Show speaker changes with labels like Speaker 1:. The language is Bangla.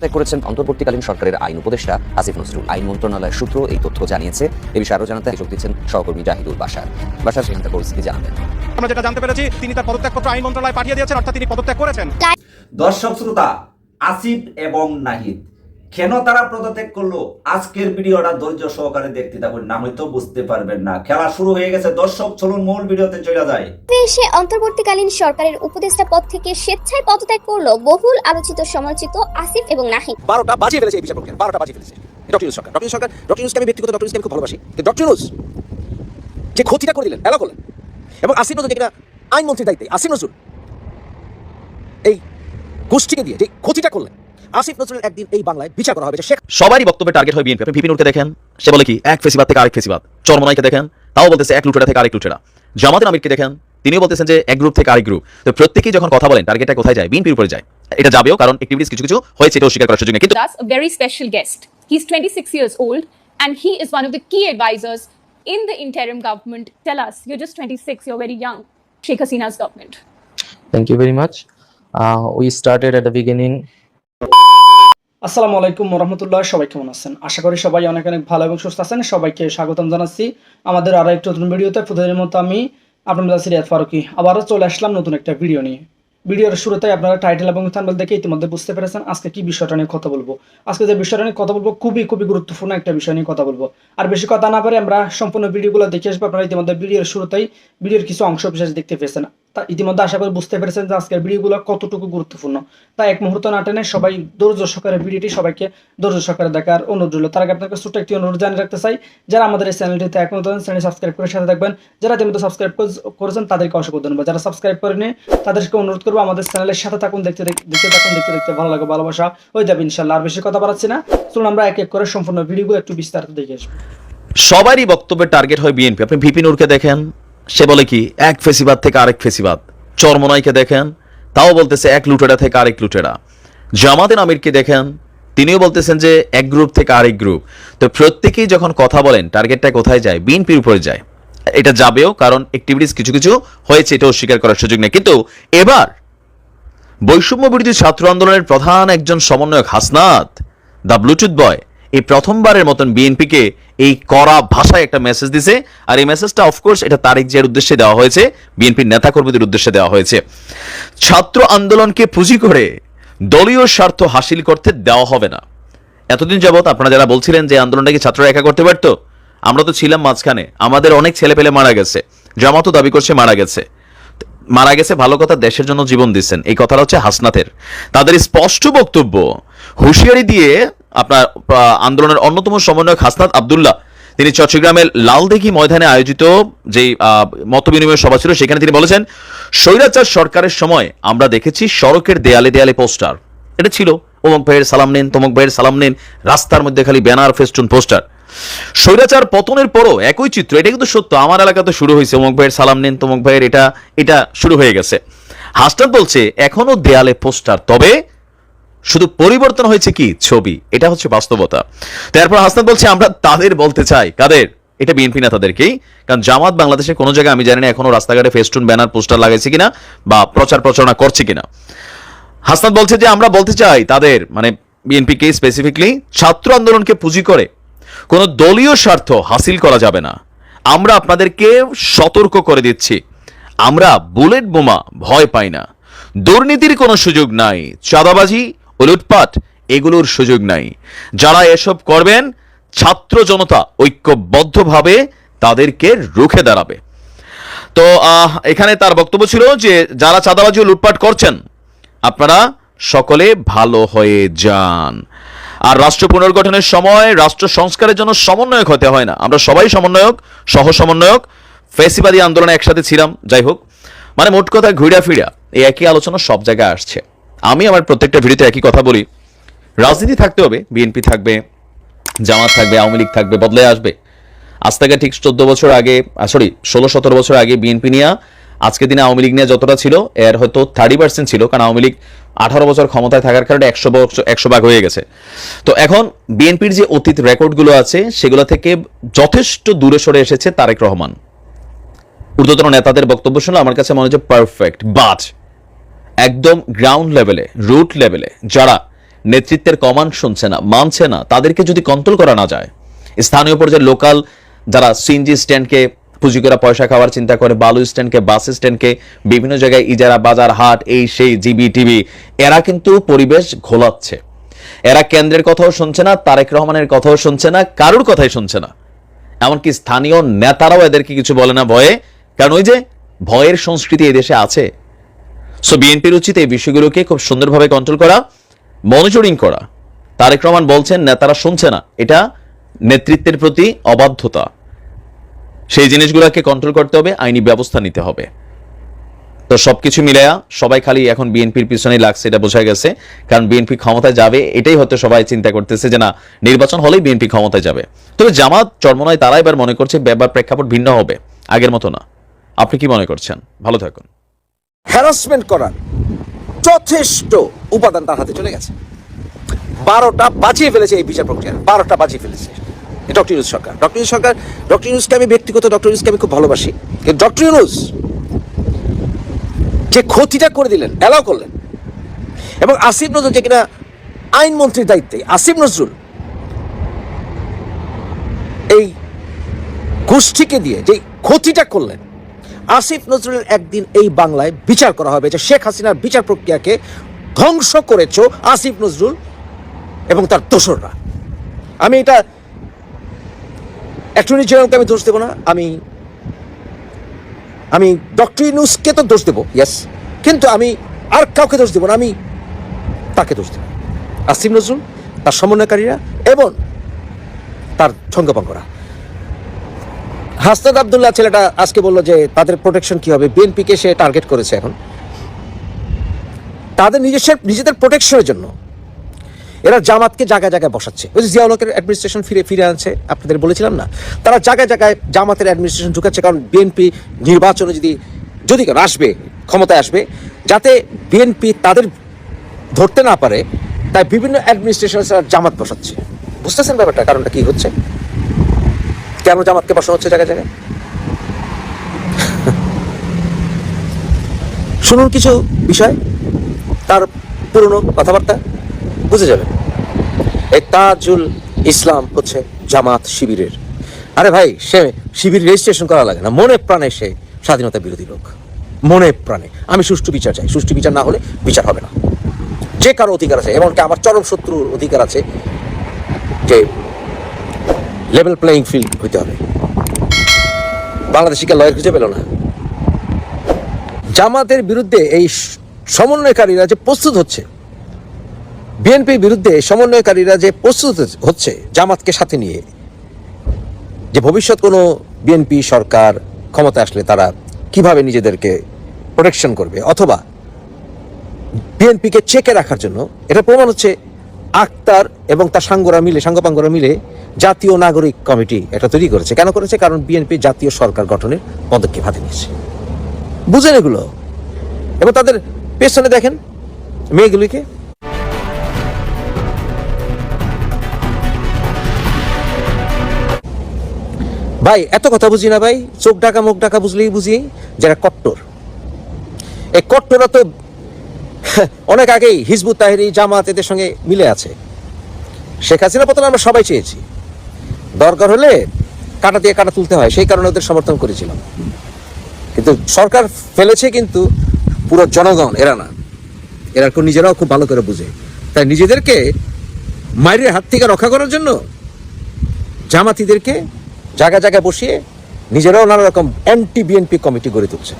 Speaker 1: ত্যাগ করেছেন অন্তর্বর্তীকালীন সরকারের আইন উপদেষ্টা আসিফ নজরুল। আইন মন্ত্রণালয়ের সূত্র এই তথ্য জানিয়েছে। এ বিষয়ে আরও জানাতে যোগ দিচ্ছেন সহকর্মী জাহিদুল বাসার বাসার সেখানকার পরিস্থিতি জানাবেন।
Speaker 2: আমরা যেটা জানতে পেরেছি তিনি তার পদত্যাগপত্র আইন মন্ত্রণালয়ে পাঠিয়ে দিয়েছেন অর্থাৎ তিনি পদত্যাগ করেছেন।
Speaker 3: দর্শক শ্রোতা আসিফ এবং নাহিদ কেন তারা পদত্যাগ করল? আজকের ভিডিওটা ধৈর্য সহকারে দেখতে থাকুন না হয়তো বুঝতে পারবেন না। খেলা শুরু হয়ে গেছে। দর্শক চলুন মূল ভিডিওতে চলে যায়
Speaker 4: দেশে অন্তর্বর্তীকালীন সরকারের উপদেষ্টা পদ থেকে স্বেচ্ছায় পদত্যাগ করল বহুল আলোচিত সমালোচিত আসিফ এবং নাহিদ।
Speaker 5: বারোটা বাজিয়ে ফেলেছে এই বিষয় প্রক্রিয়া বারোটা বাজিয়ে ফেলেছে। ডক্টর ইউনুস সরকার। ডক্টর ইউনুস সরকার ডক্টর ইউনুসকে আমি ব্যক্তিগত ডক্টর ইউনুসকে আমি খুব ভালোবাসি। কিন্তু ডক্টর ইউনুস যে ক্ষতিটা করে দিলেন এলা করলেন এবং আসিফ নজরুল যেটা আইনমন্ত্রীর দায়িত্বে আসিফ নজরুল এই গোষ্ঠীকে দিয়ে যে ক্ষতিটা করলেন আসিফ নজরুলের একদিন এই বাংলায় বিচার করা হবে যে শেখ
Speaker 6: সবারই বক্তব্যে টার্গেট হয় বিএনপি আপনি ভিপিনুরকে দেখেন সে বলে কি এক ফেসিবাদ থেকে আরেক ফেসিবাদ চরমনাইকে দেখেন তাও বলতেছে এক লুটেরা থেকে আরেক লুটেরা জামাতের আমিরকে দেখেন তিনিও বলতেছেন যে এক গ্রুপ থেকে আরেক গ্রুপ তো প্রত্যেকেই যখন কথা বলেন টার্গেটটা কোথায় যায় বিএনপির উপরে যায় এটা যাবেও কারণ অ্যাক্টিভিটিস কিছু কিছু হয়েছে এটা অস্বীকার করার সুযোগ নেই কিন্তু
Speaker 7: us a very special guest. He's 26 years old and he is one of the key advisors in the interim government. Tell us, you're just 26, you're very young. Sheikh Hasina's government.
Speaker 8: Thank you very much. Uh, we started at the beginning
Speaker 9: আসসালামু আলাইকুম রহমতুল্লাহ, সবাই কেমন আছেন? আশা করি সবাই অনেক অনেক ভালো এবং সুস্থ আছেন। সবাইকে স্বাগতম জানাচ্ছি আমাদের আরও একটি নতুন ভিডিওতে। প্রতিদিনের মতো আমি আপনার সিরিয়াত ফারুকি। আবারও চলে আসলাম নতুন একটা ভিডিও নিয়ে। ভিডিওর শুরুতে আপনারা টাইটেল এবং থাম্বনেল দেখে ইতিমধ্যে বুঝতে পেরেছেন আজকে কি বিষয়টা নিয়ে কথা বলব। আজকে যে বিষয়টা নিয়ে কথা বলব, খুবই খুবই গুরুত্বপূর্ণ একটা বিষয় নিয়ে কথা বলব। আর বেশি কথা না পারে আমরা সম্পূর্ণ ভিডিওগুলো দেখে আসব। আপনারা ইতিমধ্যে ভিডিওর শুরুতেই ভিডিওর কিছু অংশ বিশেষ দেখতে পেয়েছেন। তা ইতিমধ্যে আশা করি বুঝতে পেরেছেন যে আজকের ভিডিওগুলো কতটুকু গুরুত্বপূর্ণ। তাই এক মুহূর্ত না টেনে সবাই ধৈর্য সহকারে ভিডিওটি সবাইকে ধৈর্য সহকারে দেখার অনুরোধ রইল। তার আগে আপনাকে ছোট্ট একটি অনুরোধ জানিয়ে রাখতে চাই, যারা আমাদের এই চ্যানেলটিতে এখন চ্যানেল সাবস্ক্রাইব করে সাথে থাকবেন। যারা ইতিমধ্যে সাবস্ক্রাইব করেছেন, তাদেরকে অসংখ্য ধন্যবাদ। যারা সাবস্ক্রাইব করেনি তাদেরকে অনুরোধ করব আমাদের চ্যানেলের সাথে থাকুন, দেখতে দেখতে থাকুন, দেখতে দেখতে ভালো লাগে ভালোবাসা হয়ে যাবে, ইনশাল্লাহ। আর বেশি কথা বাড়াচ্ছি না। চলুন আমরা এক এক করে সম্পূর্ণ ভিডিওগুলো একটু বিস্তারিত দেখে আসব
Speaker 6: সবারই বক্তব্যের টার্গেট হয় বিএনপি। আপনি ভিপিনুরকে দেখেন সে বলে কি, এক ফেসিবাদ থেকে আরেক ফেসিবাদ। চরমনাইকে দেখেন, তাও বলতেছে এক লুটেরা থেকে আরেক লুটেরা। জামাতের আমিরকে দেখেন, তিনিও বলতেছেন যে এক গ্রুপ থেকে আরেক গ্রুপ। তো প্রত্যেকেই যখন কথা বলেন, টার্গেটটা কোথায় যায়? বিএনপির উপরে যায়। এটা যাবেও, কারণ অ্যাক্টিভিটিস কিছু কিছু হয়েছে এটা অস্বীকার করার সুযোগ নেই। কিন্তু এবার বৈষম্য বিরোধী ছাত্র আন্দোলনের প্রধান একজন সমন্বয়ক হাসনাত, দ্য ব্লুটুথ বয় এই প্রথমবারের মতন বিএনপিকে এই কড়া ভাষায় একটা মেসেজ দিছে। আর এই মেসেজটা অফকোর্স এটা তারেক জিয়ার উদ্দেশ্যে দেওয়া হয়েছে, বিএনপির নেতাকর্মীদের উদ্দেশ্যে দেওয়া হয়েছে। ছাত্র আন্দোলনকে পুঁজি করে দলীয় স্বার্থ হাসিল করতে দেওয়া হবে না। এতদিন যাবত আপনারা যারা বলছিলেন যে আন্দোলনটা কি ছাত্ররা একা করতে পারতো, আমরা তো ছিলাম মাঝখানে। আমাদের অনেক ছেলে পেলে মারা গেছে। জামাতও দাবি করছে মারা গেছে। মারা গেছে ভালো কথা, দেশের জন্য জীবন দিচ্ছেন। এই কথাটা হচ্ছে হাসনাথের তাদের স্পষ্ট বক্তব্য, হুঁশিয়ারি দিয়ে আপনার আন্দোলনের অন্যতম সমন্বয়ক হাসনাত আবদুল্লাহ। তিনি চট্টগ্রামের লালদিঘি ময়দানে আয়োজিত যে মত বিনিময় সভা ছিল, সেখানে তিনি বলেছেন, স্বৈরাচার সরকারের সময় আমরা দেখেছি সড়কের দেয়ালে দেয়ালে পোস্টার। এটা ছিল। অমুক ভাইয়ের সালাম নিন, তমুক ভাইয়ের সালাম নিন, রাস্তার মধ্যে খালি ব্যানার, ফেস্টুন, পোস্টার। স্বৈরাচার পতনের পরও একই চিত্র, এটা কিন্তু সত্য, আমার এলাকাতে শুরু হয়েছে অমুক ভাইয়ের সালাম নিন, তমুক ভাইয়ের এটা এটা শুরু হয়ে গেছে। হাসনাত বলছে, এখনও দেয়ালে পোস্টার, তবে শুধু পরিবর্তন হয়েছে কি? ছবি। এটা হচ্ছে বাস্তবতা। তারপর হাসনাত বলছে, আমরা তাদের বলতে চাই। কাদের? এটা বিএনপি নেতাদেরকেই। কারণ জামাত বাংলাদেশের কোনো জায়গায় আমি জানি না এখনও রাস্তাঘাটে ফেস্টুন, ব্যানার, পোস্টার লাগাইছে কিনা বা প্রচার প্রচারণা করছে কিনা। হাসনাত বলছে যে, আমরা বলতে চাই তাদের মানে বিএনপিকে স্পেসিফিকলি ছাত্র আন্দোলনকে পুঁজি করে। কোনো দলীয় স্বার্থ হাসিল করা যাবে না। আমরা আপনাদেরকে সতর্ক করে দিচ্ছি। আমরা বুলেট বোমা ভয় পাই না। দুর্নীতির কোনো সুযোগ নাই। চাঁদাবাজি লুটপাট এগুলোর সুযোগ নাই। যারা এসব করবেন, ছাত্র জনতা ঐক্যবদ্ধভাবে তাদেরকে রুখে দাঁড়াবে। তো এখানে তার বক্তব্য ছিল যে, যারা চাঁদাবাজি ও লুটপাট করছেন, আপনারা সকলে ভালো হয়ে যান। আর রাষ্ট্র পুনর্গঠনের সময় রাষ্ট্র সংস্কারের জন্য সমন্বয়ক হতে হয় না। আমরা সবাই সমন্বয়ক সহ সমন্বয়ক ফেসিবাদী আন্দোলনে একসাথে ছিলাম, যাই হোক। মানে মোট কথা ঘুরা ফিরা, এই একই আলোচনা সব জায়গায় আসছে। আমি আমার প্রত্যেকটা ভিডিওতে একই কথা বলি। রাজনীতি থাকতে হবে, বিএনপি থাকবে, জামাত থাকবে, আওয়ামী লীগ থাকবে বদলে আসবে। আজ থেকে ঠিক চোদ্দ বছর আগে সরি ষোলো সতেরো বছর আগে বিএনপি নিয়ে, আজকে দিনে আওয়ামী লীগ নিয়ে যতটা ছিল, এর হয়তো থার্টি পার্সেন্ট ছিল, কারণ আওয়ামী লীগ আঠারো বছর ক্ষমতায় থাকার কারণে একশো বছর, একশো ভাগ হয়ে গেছে। তো এখন বিএনপির যে অতীত রেকর্ডগুলো আছে, সেগুলো থেকে যথেষ্ট দূরে সরে এসেছে তারেক রহমান। ঊর্ধ্বতন নেতাদের বক্তব্য শুনলে আমার কাছে মনে হচ্ছে পারফেক্ট বাট একদম গ্রাউন্ড লেভেলে রুট লেভেলে যারা নেতৃত্বের কমান্ড শুনছে না, মানছে না, তাদেরকে যদি কন্ট্রোল করা না যায়, স্থানীয় পর্যায়ে লোকাল যারা সিএনজি স্ট্যান্ডকে পুঁজি করে পয়সা খাওয়ার চিন্তা করে, বালু স্ট্যান্ডকে বাস স্ট্যান্ডকে বিভিন্ন জায়গায় ইজারা, বাজার, হাট, এই সেই জিবি টিভি এরা কিন্তু পরিবেশ ঘোলাচ্ছে। এরা কেন্দ্রের কথাও শুনছে না, তারেক রহমানের কথাও শুনছে না, কারোর কথাই শুনছে না। এমনকি স্থানীয় নেতারাও এদেরকে কিছু বলে না ভয়ে, কারণ ওই যে ভয়ের সংস্কৃতি এই দেশে আছে সো বিএনপির উচিত এই বিষয়গুলোকে খুব সুন্দরভাবে কন্ট্রোল করা মনিটরিং করা। তারেক রহমান বলছেন, নেতারা শুনছে না। এটা নেতৃত্বের প্রতি অবাধ্যতা। সেই জিনিসগুলোকে কন্ট্রোল করতে হবে, আইনি ব্যবস্থা নিতে হবে। তো সবকিছু মিলায়া সবাই খালি এখন বিএনপির পিছনে লাগছে, এটা বোঝা গেছে। কারণ বিএনপি ক্ষমতায় যাবে, এটাই হয়তো সবাই চিন্তা করতেছে যে না, নির্বাচন হলেই বিএনপি ক্ষমতায় যাবে। তবে জামাত চরমনায় তারা এবার মনে করছে, ব্যাপার প্রেক্ষাপট ভিন্ন হবে, আগের মতো না। আপনি কি মনে করছেন? ভালো থাকুন।
Speaker 5: হ্যারাসমেন্ট করার যথেষ্ট উপাদান তার হাতে চলে গেছে। বারোটা বাঁচিয়ে ফেলেছে এই বিচার প্রক্রিয়া। বারোটা বাঁচিয়ে ফেলেছে। ডক্টর ইউনুস সরকার। ডক্টর ইউনুস সরকার ডক্টর ইউনুসকে আমি ব্যক্তিগত ডক্টর ইউনুসকে আমি খুব ভালোবাসি। কিন্তু ডক্টর ইউনুস যে ক্ষতিটা করে দিলেন অ্যালাউ করলেন, এবং আসিফ নজরুল যে কিনা আইনমন্ত্রীর দায়িত্বে, আসিফ নজরুল এই গোষ্ঠীকে দিয়ে যে ক্ষতিটা করলেন আসিফ নজরুলের একদিন এই বাংলায় বিচার করা হবে যে শেখ হাসিনার বিচার প্রক্রিয়াকে ধ্বংস করেছ আসিফ নজরুল এবং তার দোসররা। আমি এটা অ্যাটর্নি জেনারেলকে আমি দোষ দেবো না, আমি আমি ডক্টর ইউনুসকে তো দোষ দেবো ইয়েস কিন্তু আমি আর কাউকে দোষ দেবো না, আমি তাকে দোষ দেবো। আসিফ নজরুল, তার সমন্বয়কারীরা এবং তার সঙ্গপাঙ্গরা। হাসনাদ আবদুল্লাহ ছেলেটা আজকে বলল যে তাদের প্রোটেকশন কি হবে? বিএনপিকে সে টার্গেট করেছে এখন। তাদের নিজস্ব নিজেদের প্রোটেকশনের জন্য এরা জামাতকে জায়গায় জায়গায় বসাচ্ছে। ওই যে জিয়াউলকের অ্যাডমিনিস্ট্রেশন ফিরে ফিরে আনছে, আপনাদের বলেছিলাম না? তারা জায়গায় জায়গায় জামাতের অ্যাডমিনিস্ট্রেশন ঢুকাচ্ছে কারণ বিএনপি নির্বাচনে যদি যদি আসবে, ক্ষমতায় আসবে, যাতে বিএনপি তাদের ধরতে না পারে, তাই বিভিন্ন অ্যাডমিনিস্ট্রেশন জামাত বসাচ্ছে। বুঝতেছেন ব্যাপারটা, কারণটা কি হচ্ছে? কেন জামাতকে বসানো হচ্ছে জায়গায় জায়গায়? শুনুন কিছু বিষয়, তার পুরনো কথাবার্তা, বুঝে যাবেন। এই তাজুল ইসলাম হচ্ছে জামাত শিবিরের। আরে ভাই, সে শিবির রেজিস্ট্রেশন করা লাগে না। মনে প্রাণে সে স্বাধীনতা বিরোধী লোক। মনে প্রাণে। আমি সুষ্ঠু বিচার চাই। সুষ্ঠু বিচার না হলে বিচার হবে না। যে কারও অধিকার আছে, এমনকি আমার চরম শত্রুর অধিকার আছে যে লেভেল প্লেয়িং ফিল্ড হইতে হবে। বাংলাদেশিকে লয়ের খুঁজে পেল না। জামাতের বিরুদ্ধে এই সমন্বয়কারীরা যে প্রস্তুত হচ্ছে, বিএনপির বিরুদ্ধে সমন্বয়কারীরা যে প্রস্তুত হচ্ছে জামাতকে সাথে নিয়ে, যে ভবিষ্যৎ কোনো বিএনপি সরকার ক্ষমতা আসলে তারা কীভাবে নিজেদেরকে প্রোটেকশন করবে অথবা বিএনপিকে চেকে রাখার জন্য এটা প্রমাণ হচ্ছে আক্তার এবং তার সাঙ্গরা মিলে, সাঙ্গপাঙ্গরা মিলে জাতীয় নাগরিক কমিটি একটা তৈরি করেছে। কেন করেছে? কারণ বিএনপি জাতীয় সরকার গঠনের পদক্ষেপ হাতে নিয়েছে। বুঝেন এগুলো? এবং তাদের পেছনে দেখেন মেয়েগুলিকে। ভাই, এত কথা বুঝি না ভাই? চোখ ডাকা মুখ ডাকা বুঝলেই বুঝি যারা কট্টর। এই কট্টরা তো অনেক আগেই হিজবুত তাহেরি জামাত এদের সঙ্গে মিলে আছে। শেখ হাসিনা পতন আমরা সবাই চেয়েছি। দরকার হলে কাটা দিয়ে কাটা তুলতে হয়, সেই কারণে ওদের সমর্থন করেছিলাম। কিন্তু সরকার ফেলেছে কিন্তু পুরো জনগণ, এরা না। এরা নিজেরাও খুব ভালো করে বুঝে। তাই নিজেদেরকে মায়ের হাত থেকে রক্ষা করার জন্য জামাতিদেরকে জায়গা জায়গায় বসিয়ে নিজেরাও নানা রকম অ্যান্টি বিএনপি কমিটি গড়ে তুলছে।